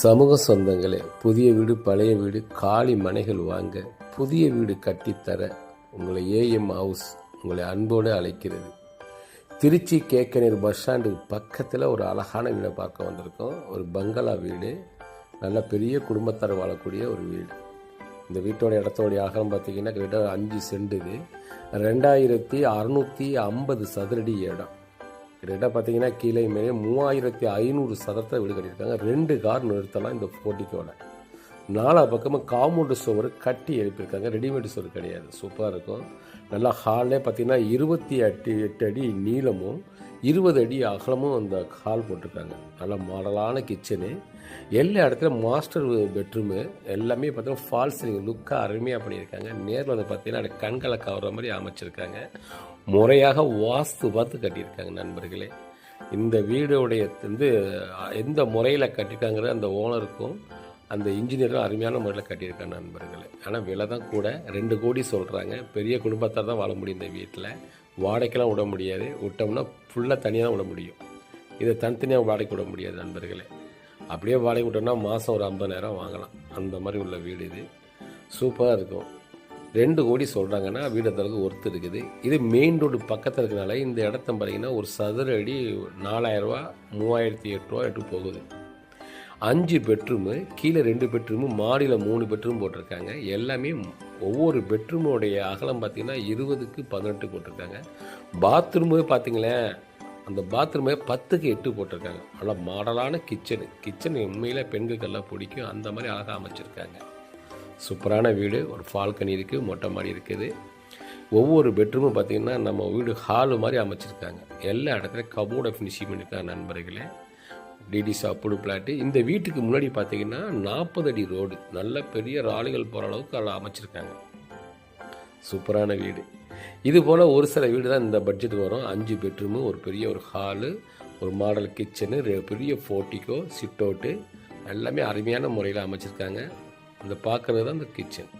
சமூக சொந்தங்களே புதிய வீடு பழைய வீடு காலி மனைகள் வாங்க புதிய வீடு கட்டித்தர உங்களை ஏஎம் ஹவுஸ் உங்களை அன்போடு அழைக்கிறது. திருச்சி கேக்கனீர் பஸ் ஸ்டாண்டுக்கு பக்கத்தில் ஒரு அழகான வீடை பார்க்க வந்திருக்கோம். ஒரு பங்களா வீடு நல்ல பெரிய குடும்பத்தார் வாழக்கூடிய ஒரு வீடு. இந்த வீட்டோட இடத்தோடைய அகலம் பார்த்திங்கன்னா கிட்டத்தட்ட அஞ்சு சென்டுது ரெண்டாயிரத்தி அறநூற்றி ஐம்பது சதுரடி இடம். கிட்டத்தட்ட பார்த்தீங்கன்னா கீழே மேலே மூவாயிரத்தி ஐநூறு சதத்தை வீடு கட்டியிருக்காங்க. ரெண்டு கார் நிறுத்தலாம் இந்த போட்டிக்கோட. நாலா பக்கமும் காம்பவுண்டு சுவர் கட்டி எழுப்பியிருக்காங்க. ரெடிமேட் சுவர் கிடையாது. சூப்பராக இருக்கும். நல்லா ஹாலே பார்த்தீங்கன்னா இருபத்தி எட்டு எட்டு அடி நீளமும் இருபது அடி அகலமும் அந்த ஹால் போட்டிருக்காங்க. நல்ல மாடலான கிச்சனு. எல்லா இடத்துலையும் மாஸ்டர் பெட்ரூமு எல்லாமே பார்த்தீங்கன்னா ஃபால்ஸ் நீங்கள் லுக்காக அருமையாக பண்ணியிருக்காங்க. நேரில் வந்து பார்த்தீங்கன்னா அப்படியே கண்களை கவர்ற மாதிரி அமைச்சிருக்காங்க. முறையாக வாஸ்து பார்த்து கட்டியிருக்காங்க நண்பர்களே. இந்த வீடுடைய வந்து எந்த முறையில் கட்டியிருக்காங்கிற அந்த ஓனருக்கும் அந்த இன்ஜினியரும் அருமையான முறையில் கட்டியிருக்காங்க நண்பர்களே. ஆனால் விலை தான் கூட. ரெண்டு கோடி சொல்கிறாங்க பெரிய குடும்பத்தார் தான் வாழ முடியும் இந்த வீட்டில். வாடகைக்கெல்லாம் விட முடியாது. விட்டோம்னா ஃபுல்லாக தனியாக தான் விட முடியும். இதை தனித்தனியாக வாடகைக்கு விட முடியாது நண்பர்களே. அப்படியே வாடகை விட்டோம்னா மாதம் ஒரு ஐம்பதாயிரம் வாங்கலாம். அந்த மாதிரி உள்ள வீடு இது. சூப்பராக இருக்கும். ரெண்டு கோடி சொல்கிறாங்கன்னா வீடு அந்த அளவுக்கு ஒர்த்து இருக்குது. இது மெயின் ரோடு பக்கத்தில் இருக்கிறனால இந்த இடத்த பார்த்தீங்கன்னா ஒரு சதுர அடி நாலாயிரரூவா மூவாயிரத்தி எட்ரூவா எட்டு போகுது. அஞ்சு பெட்ரூமு கீழே ரெண்டு பெட்ரூமு மாடியில் மூணு பெட்ரூம் போட்டிருக்காங்க. எல்லாமே ஒவ்வொரு பெட்ரூமோடைய அகலம் பார்த்தீங்கன்னா இருபதுக்கு பதினெட்டு போட்டிருக்காங்க. பாத்ரூமு பார்த்தீங்களேன் அந்த பாத்ரூமே பத்துக்கு எட்டு போட்டிருக்காங்க. நல்லா மாடலான கிச்சனு கிச்சன் உண்மையில் பெண்களுக்கெல்லாம் பிடிக்கும். அந்த மாதிரி அழகாக அமைச்சிருக்காங்க. சூப்பரான வீடு ஒரு ஃபால்கனி இருக்குது மொட்டை மாடி இருக்குது. ஒவ்வொரு பெட்ரூமும் பார்த்தீங்கன்னா நம்ம வீடு ஹாலு மாதிரி அமைச்சிருக்காங்க. எல்லா இடத்துலையும் கபோர்டை ஃபினிஷிங் பண்ணியிருக்காங்க நண்பர்களே. டிடி சாப்பிடு பிளாட்டு இந்த வீட்டுக்கு முன்னாடி பார்த்தீங்கன்னா நாற்பது அடி ரோடு நல்ல பெரிய ராலிகள் போகிற அளவுக்கு அதில் அமைச்சிருக்காங்க. சூப்பரான வீடு. இது போல் ஒரு சில வீடு தான் இந்த பட்ஜெட்டுக்கு வரும். அஞ்சு பெட்ரூமு ஒரு பெரிய ஒரு ஹாலு ஒரு மாடல் கிச்சனு பெரிய ஃபோர்ட்டிக்கோ சிட் அவுட்டு எல்லாமே அருமையான முறையில் அமைச்சிருக்காங்க. இந்த பார்க்குறது தான் இந்த கிச்சன்